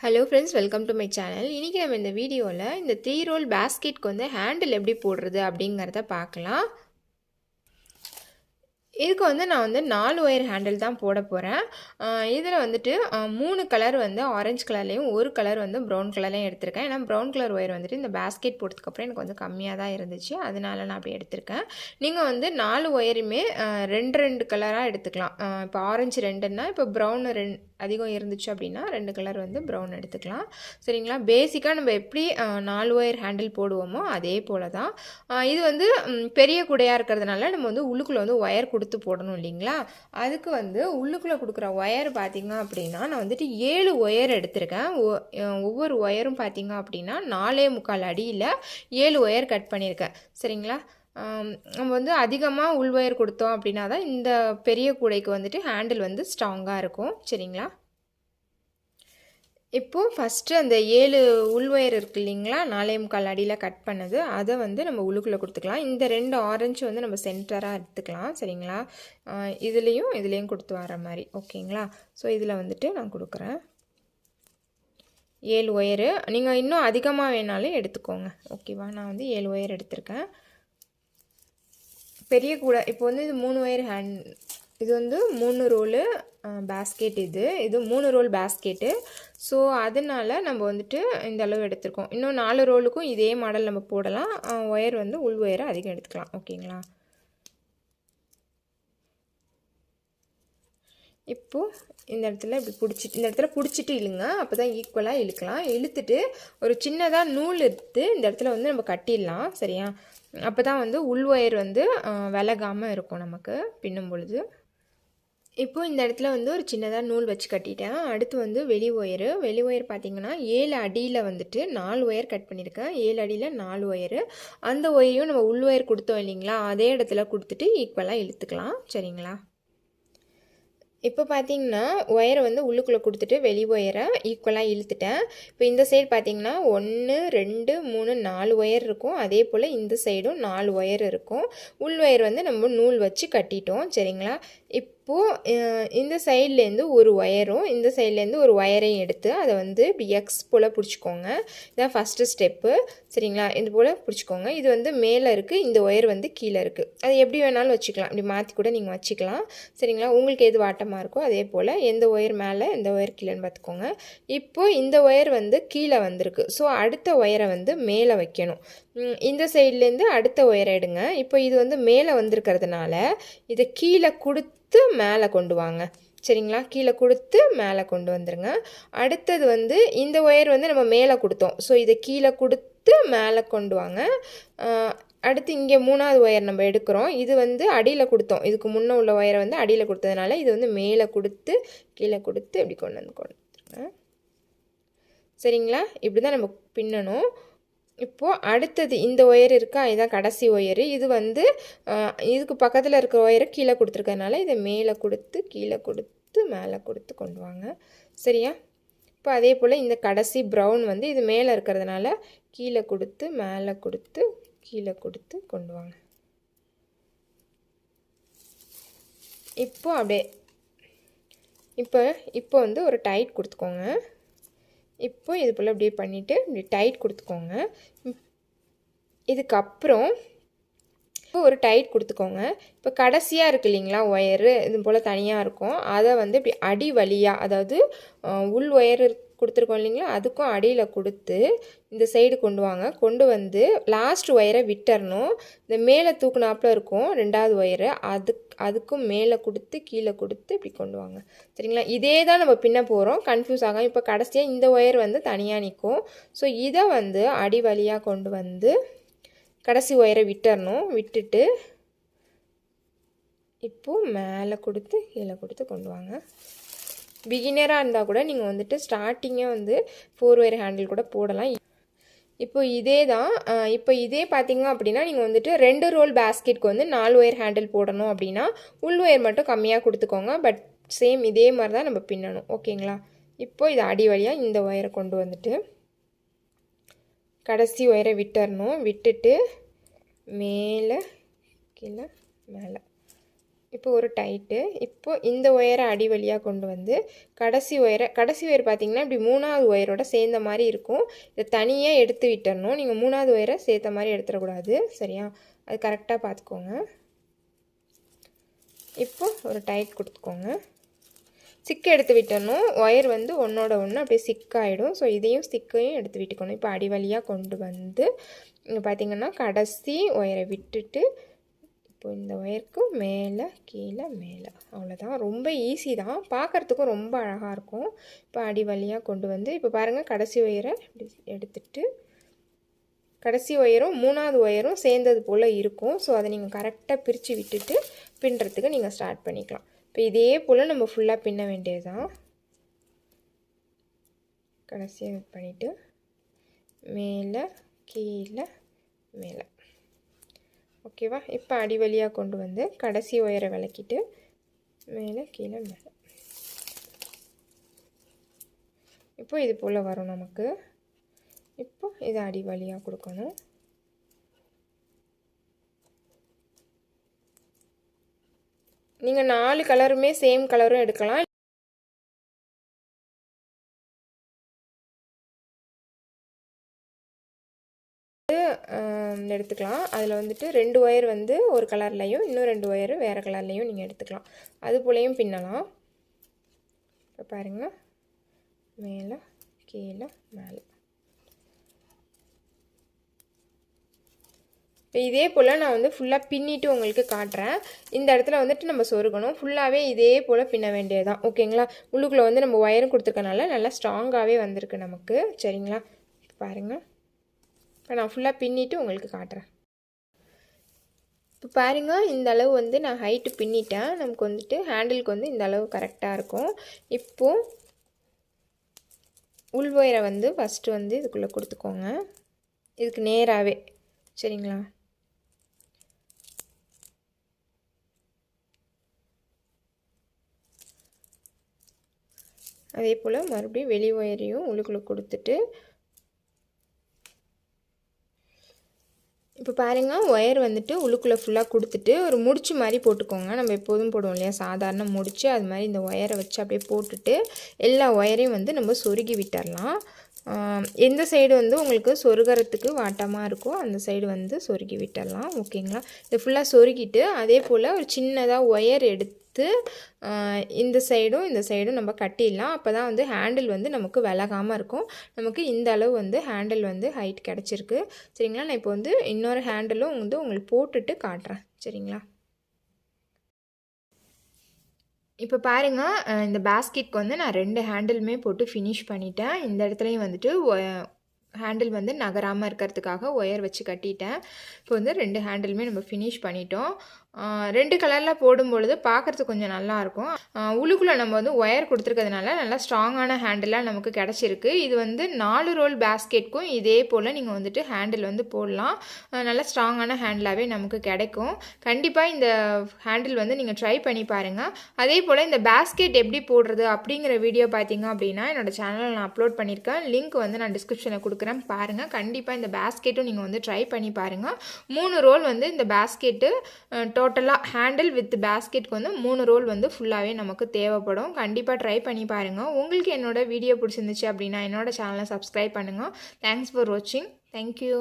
Hello friends welcome to my channel இன்றைக்கி நம்ம இந்த வீடியோவில் இந்த த்ரீ ரோல் பேஸ்கெட்க்கு வந்து ஹேண்டில் எப்படி போடுறது அப்படிங்கிறத பார்க்கலாம். இதுக்கு வந்து நான் வந்து நாலு ஒயர் ஹேண்டில் தான் போட போகிறேன் இதில் வந்துட்டு மூணு கலர் வந்து ஆரஞ்சு கலர்லேயும் ஒரு கலர் வந்து ப்ரௌன் கலர்லையும் எடுத்திருக்கேன். ஏன்னா ப்ரௌன் கலர் ஒயர் வந்துட்டு இந்த பேஸ்கெட் போட்டதுக்கப்புறம் எனக்கு வந்து கம்மியாக தான் இருந்துச்சு. அதனால நான் அப்படி எடுத்திருக்கேன். நீங்கள் வந்து நாலு ஒயருமே ரெண்டு ரெண்டு கலராக எடுத்துக்கலாம். இப்போ ஆரஞ்சு ரெண்டுன்னா இப்போ ப்ரௌன் ரெண்டு அதிகம் இருந்துச்சு அப்படின்னா ரெண்டு கலர் வந்து ப்ரௌன் எடுத்துக்கலாம். சரிங்களா? பேசிக்காக நம்ம எப்படி நாலு ஒயர் ஹேண்டில் போடுவோமோ அதே போல் தான் இது வந்து பெரிய குடையாக இருக்கிறதுனால நம்ம வந்து உள்ளுக்குள்ளே வந்து ஒயர் கொடுத்து கொடுத்து போடணும் இல்லைங்களா? அதுக்கு வந்து உள்ளுக்குள்ளே கொடுக்குற ஒயர் பார்த்திங்க அப்படின்னா நான் வந்துட்டு ஏழு ஒயர் எடுத்திருக்கேன். ஒ- ஒவ்வொரு ஒயரும் பார்த்தீங்க அப்படின்னா நாலே முக்கால் அடியில் ஏழு ஒயர் கட் பண்ணியிருக்கேன். சரிங்களா? நம்ம வந்து அதிகமாக உள் ஒயர் கொடுத்தோம் அப்படின்னா தான் இந்த பெரிய கூடைக்கு வந்துட்டு ஹேண்டில் வந்து ஸ்ட்ராங்காக இருக்கும். சரிங்களா? இப்போது ஃபஸ்ட்டு அந்த ஏழு உள் ஒயர் இருக்கு இல்லைங்களா? நாலே முக்கால் அடியில் கட் பண்ணது. அதை வந்து நம்ம உழுக்குள்ளே கொடுத்துக்கலாம். இந்த ரெண்டு ஆரஞ்சு வந்து நம்ம சென்டராக எடுத்துக்கலாம். சரிங்களா? இதுலேயும் இதுலேயும் கொடுத்து வர மாதிரி. ஓகேங்களா? ஸோ இதில் வந்துட்டு நான் கொடுக்குறேன். ஏழு ஒயரு நீங்கள் இன்னும் அதிகமாக வேணாலும் எடுத்துக்கோங்க. ஓகேவா நான் வந்து ஏழு ஒயர் எடுத்திருக்கேன். பெரிய கூடை இப்போ வந்து இது மூணு ஒயர் ஹேண்ட் இது வந்து மூணு ரோலு பேஸ்கெட் இது. இது மூணு ரோல் பேஸ்கெட்டு ஸோ அதனால நம்ம வந்துட்டு இந்த அளவு எடுத்திருக்கோம். இன்னும் நாலு ரோலுக்கும் இதே மாடல் நம்ம போடலாம். ஒயர் வந்து உள் ஒயரை அதிகம் எடுத்துக்கலாம். ஓகேங்களா இப்போது இந்த இடத்துல இப்படி பிடிச்சிட்டு இந்த இடத்துல பிடிச்சிட்டு இழுங்க. அப்போ தான் ஈக்குவலாக இழுக்கலாம். இழுத்துட்டு ஒரு சின்னதாக நூல் எடுத்து இந்த இடத்துல வந்து நம்ம கட்டிடலாம். சரியா? அப்போ தான் வந்து உள் ஒயர் வந்து விலகாமல் இருக்கும் நமக்கு பின்னும் பொழுது. இப்போ இந்த இடத்துல வந்து ஒரு சின்னதாக நூல் வச்சு கட்டிட்டேன். அடுத்து வந்து வெளி ஒயரு. வெளி ஒயர் பார்த்தீங்கன்னா ஏழு அடியில் வந்துட்டு நாலு ஒயர் கட் பண்ணியிருக்கேன் ஏழு அடியில் நாலு ஒயரு. அந்த ஒயரையும் நம்ம உள் ஒயர் கொடுத்தோம் இல்லைங்களா? அதே இடத்துல கொடுத்துட்டு ஈக்குவலாக இழுத்துக்கலாம். சரிங்களா? இப்போ பார்த்தீங்கன்னா ஒயரை வந்து உள்ளுக்குள்ளே கொடுத்துட்டு வெளி ஒயரை ஈக்குவலாக இழுத்துட்டேன். இப்போ இந்த சைடு பார்த்தீங்கன்னா ஒன்று ரெண்டு மூணு நாலு ஒயர் இருக்கும். அதே போல் இந்த சைடும் நாலு ஒயர் இருக்கும். உள் ஒயர் வந்து நம்ம நூல் வச்சு கட்டிட்டோம். சரிங்களா? இப்போது இந்த சைட்லேருந்து ஒரு ஒயரும் இந்த சைட்லேருந்து ஒரு ஒயரையும் எடுத்து அதை வந்து இப்படி எக்ஸ் போல் பிடிச்சிக்கோங்க. இதான் ஃபஸ்ட்டு ஸ்டெப்பு சரிங்களா? இது போல் பிடிச்சிக்கோங்க. இது வந்து மேலே இருக்குது இந்த ஒயர் வந்து கீழே இருக்குது அது எப்படி வேணாலும் வச்சுக்கலாம். இப்படி மாற்றி கூட நீங்கள் வச்சுக்கலாம். சரிங்களா? உங்களுக்கு எது வாட்டமாக இருக்கோ அதே போல் எந்த ஒயர் மேலே எந்த ஒயர் கீழேன்னு பார்த்துக்கோங்க. இப்போது இந்த ஒயர் வந்து கீழே வந்திருக்கு. ஸோ அடுத்த ஒயரை வந்து மேலே வைக்கணும். இந்த சைட்லேருந்து அடுத்த ஒயரை எடுங்க. இப்போ இது வந்து மேலே வந்திருக்கிறதுனால இதை கீழே கொடுத்து கொடுத்து மேலே கொண்டு வாங்க. சரிங்களா? கீழே கொடுத்து மேலே கொண்டு வந்துடுங்க அடுத்தது வந்து இந்த ஒயர் வந்து நம்ம மேலே கொடுத்தோம். ஸோ இதை கீழே கொடுத்து மேலே கொண்டு வாங்க. அடுத்து இங்கே மூணாவது ஒயர் நம்ம எடுக்கிறோம். இது வந்து அடியில் கொடுத்தோம். இதுக்கு முன்னே உள்ள ஒயரை வந்து அடியில் கொடுத்ததுனால இது வந்து மேலே கொடுத்து கீழே கொடுத்து இப்படி கொண்டு வந்து கொண்டு சரிங்களா? இப்படி தான் நம்ம பின்னணும். இப்போது அடுத்தது இந்த ஒயர் இருக்கா? இதுதான் கடைசி ஒயரு. இது வந்து இதுக்கு பக்கத்தில் இருக்கிற ஒயரை கீழே கொடுத்துருக்கறனால இதை மேலே கொடுத்து கீழே கொடுத்து மேலே கொடுத்து கொண்டு வாங்க. சரியா? இப்போ அதே போல் இந்த கடைசி ப்ரௌன் வந்து இது மேலே இருக்கிறதுனால கீழே கொடுத்து மேலே கொடுத்து கீழே கொடுத்து கொண்டு வாங்க. இப்போ அப்படியே இப்போ இப்போ வந்து ஒரு டைட் கொடுத்துக்கோங்க. இப்போ இது போல் அப்படியே பண்ணிவிட்டு இப்படி டைட் கொடுத்துக்கோங்க. இதுக்கப்புறம் இப்போ ஒரு டைட் கொடுத்துக்கோங்க. இப்போ கடைசியாக இருக்கு இல்லைங்களா ஒயரு இது போல் தனியாக இருக்கும். அதை வந்து இப்படி அடி வழியாக அதாவது உள் ஒயர் கொடுத்துருக்கோம் இல்லைங்களா? அதுக்கும் அடியில் கொடுத்து இந்த சைடு கொண்டு வாங்க. கொண்டு வந்து லாஸ்ட் ஒயரை விட்டுறணும் இந்த மேலே தூக்குனாப்புல இருக்கும். ரெண்டாவது ஒயரை அதுக்கு அதுக்கும் மேலே கொடுத்து கீழே கொடுத்து இப்படி கொண்டு வாங்க. சரிங்களா? இதே தான் நம்ம பின்ன போகிறோம் கன்ஃபியூஸ் ஆகும் இப்போ கடைசியாக இந்த ஒயர் வந்து தனியாக நிற்கும் ஸோ இதை வந்து அடி வழியாக கொண்டு வந்து கடைசி ஒயரை விட்டுறணும் விட்டுட்டு இப்போது மேலே கொடுத்து கீழே கொடுத்து கொண்டு வாங்க. பிகினராக இருந்தால் கூட நீங்கள் வந்துட்டு ஸ்டார்டிங்கே வந்து ஃபோர் ஒயர் ஹேண்டில் கூட போடலாம். இப்போ இதே தான் இப்போ இதே பார்த்தீங்க அப்படின்னா நீங்கள் வந்துட்டு ரெண்டு ரோல் பேஸ்கெட்க்கு வந்து நாலு ஒயர் ஹேண்டில் போடணும் அப்படின்னா உள் ஒயர் மட்டும் கம்மியாக கொடுத்துக்கோங்க. பட் சேம் இதே மாதிரி தான் நம்ம பின்னணும். ஓகேங்களா? இப்போ இது அடி வழியாக இந்த ஒயரை கொண்டு வந்துட்டு கடைசி ஒயரை விட்டுறணும். விட்டுட்டு மேலே கீழே மேலே. இப்போ ஒரு டைட்டு. இப்போ இந்த ஒயரை அடி வழியாக கொண்டு வந்து கடைசி ஒயரை கடைசி ஒயர் பார்த்திங்கன்னா இப்படி மூணாவது ஒயரோட சேர்ந்த மாதிரி இருக்கும். இதை தனியாக எடுத்து விட்டுறணும். நீங்கள் மூணாவது ஒயரை சேர்த்த மாதிரி எடுத்துடக்கூடாது. சரியா? அது கரெக்டாக பார்த்துக்கோங்க இப்போ ஒரு டைட் கொடுத்துக்கோங்க. சிக்கு எடுத்து விட்டணும் ஒயர் வந்து ஒன்றோட ஒன்று அப்படியே சிக்காயிடும் ஸோ இதையும் சிக்கையும் எடுத்து விட்டுக்கணும். இப்போ அடி வழியாக கொண்டு வந்து இங்கே பார்த்திங்கன்னா கடைசி ஒயரை விட்டுட்டு இப்போ இந்த ஒயருக்கும் மேலே கீழே மேலே. அவ்வளோதான் ரொம்ப ஈஸி தான். பார்க்குறதுக்கும் ரொம்ப அழகாக இருக்கும். இப்போ அடி வழியாக கொண்டு வந்து இப்போ பாருங்கள் கடைசி ஒயரை எடுத்துட்டு கடைசி ஒயரும் மூணாவது ஒயரும் சேர்ந்தது போல் இருக்கும். ஸோ அதை நீங்கள் கரெக்டாக பிரித்து விட்டுட்டு பின்னுறதுக்கு நீங்கள் ஸ்டார்ட் பண்ணிக்கலாம். இப்போ இதே போல் நம்ம ஃபுல்லாக பின்ன வேண்டியது தான் கடைசியாக பண்ணிவிட்டு மேலே கீழே மேலே. ஓகேவா? இப்போ அடி வழியாக கொண்டு வந்து கடைசி ஒயரை விளக்கிட்டு மேலே கீழே மேலே. இப்போ இது போல் வரும் நமக்கு. இப்போ இதை அடி வழியாக கொடுக்கணும். நீங்கள் நாலு கலருமே சேம் கலரும் எடுக்கலாம். எடுத்துக்கலாம். அதில் வந்துட்டு ரெண்டு ஒயர் வந்து ஒரு கலர்லேயும் இன்னும் ரெண்டு ஒயர் வேறு கலர்லேயும் நீங்கள் எடுத்துக்கலாம். அது போலையும் பின்னலாம். இப்போ பாருங்கள் மேலே கீழே மேலே. இப்போ இதே போல் நான் வந்து ஃபுல்லாக பின்னிட்டு உங்களுக்கு காட்டுறேன். இந்த இடத்துல வந்துட்டு நம்ம சொருகணும். ஃபுல்லாகவே இதே போல் பின்ன வேண்டியதுதான். ஓகேங்களா? உள்ளுக்குள்ளே வந்து நம்ம ஒயரும் கொடுத்துருக்கனால நல்லா ஸ்ட்ராங்காகவே வந்திருக்கு நமக்கு. சரிங்களா? பாருங்கள் இப்போ நான் ஃபுல்லாக பின்னிட்டு உங்களுக்கு காட்டுறேன். இப்போ பாருங்கள் இந்த அளவு வந்து நான் ஹைட்டு பின்னிட்டேன். நமக்கு வந்துட்டு ஹேண்டிலுக்கு வந்து இந்த அளவு கரெக்டாக இருக்கும். இப்போது உள் ஒயரை வந்து ஃபஸ்ட்டு வந்து இதுக்குள்ளே கொடுத்துக்கோங்க. இதுக்கு நேராகவே சரிங்களா? அதே போல் மறுபடியும் வெளி ஒயரையும் உள்ளுக்குள்ளே கொடுத்துட்டு இப்போ பாருங்கள் ஒயர் வந்துட்டு உள்ளுக்குள்ளே ஃபுல்லாக கொடுத்துட்டு ஒரு முடிச்சு மாதிரி போட்டுக்கோங்க. நம்ம எப்போதும் போடுவோம் இல்லையா? சாதாரண முடிச்சு அது மாதிரி இந்த ஒயரை வச்சு அப்படியே போட்டுட்டு எல்லா ஒயரையும் வந்து நம்ம சொருகி விட்டுடலாம் எந்த சைடு வந்து உங்களுக்கு சொருகிறதுக்கு வாட்டமாக இருக்கோ அந்த சைடு வந்து சொருகி விட்டுடலாம் ஓகேங்களா? இதை ஃபுல்லாக சொருகிட்டு அதே போல் ஒரு சின்னதாக ஒயர் எடுத்து இந்த சைடும் இந்த சைடும் நம்ம கட்டிடலாம். அப்போ தான் வந்து ஹேண்டில் வந்து நமக்கு விலகாமல் இருக்கும். நமக்கு இந்த அளவு வந்து ஹேண்டில் வந்து ஹைட் கிடச்சிருக்கு. சரிங்களா? நான் இப்போ வந்து இன்னொரு ஹேண்டிலும் வந்து உங்களுக்கு போட்டுட்டு காட்டுறேன். சரிங்களா? இப்போ பாருங்கள் இந்த பேஸ்கெட்க்கு வந்து நான் ரெண்டு ஹேண்டிலுமே போட்டு ஃபினிஷ் பண்ணிட்டேன். இந்த இடத்துலையும் வந்துட்டு ஹேண்டில் வந்து நகராமல் இருக்கிறதுக்காக ஒயர் வச்சு கட்டிட்டேன். இப்போ வந்து ரெண்டு ஹேண்டிலுமே நம்ம ஃபினிஷ் பண்ணிட்டோம். ரெண்டு கலரில் போடும் பொழுது பார்க்குறதுக்கு கொஞ்சம் நல்லாயிருக்கும் உள்ளுக்குள்ளே நம்ம வந்து ஒயர் கொடுத்துருக்கிறதுனால நல்லா ஸ்ட்ராங்கான ஹேண்டிலாக நமக்கு கிடச்சிருக்கு. இது வந்து நாலு ரோல் பேஸ்கெட்க்கும் இதே போல் நீங்கள் வந்துட்டு ஹேண்டில் வந்து போடலாம். நல்லா ஸ்ட்ராங்கான ஹேண்டிலாகவே நமக்கு கிடைக்கும். கண்டிப்பாக இந்த ஹேண்டில் வந்து நீங்கள் ட்ரை பண்ணி பாருங்கள் அதே போல் இந்த பேஸ்கெட் எப்படி போடுறது அப்படிங்கிற வீடியோ பார்த்தீங்க அப்படின்னா என்னோடய சேனலில் நான் அப்லோட் பண்ணியிருக்கேன் லிங்க் வந்து நான் டிஸ்கிரிப்ஷனில் கொடுக்குறேன். பாருங்கள் கண்டிப்பாக இந்த பேஸ்கெட்டும் நீங்கள் வந்து ட்ரை பண்ணி பாருங்கள் மூணு ரோல் வந்து இந்த பேஸ்கெட்டு டோட்டலாக ஹேண்டில் வித் பேஸ்கெட்க்கு வந்து மூணு ரோல் வந்து ஃபுல்லாகவே நமக்கு தேவைப்படும். கண்டிப்பாக ட்ரை பண்ணி பாருங்கள் உங்களுக்கு என்னோடய வீடியோ பிடிச்சிருந்துச்சு அப்படின்னா என்னோடய சேனலை சப்ஸ்கிரைப் பண்ணுங்கள் தேங்க்ஸ் ஃபார் வாட்சிங் தேங்க்யூ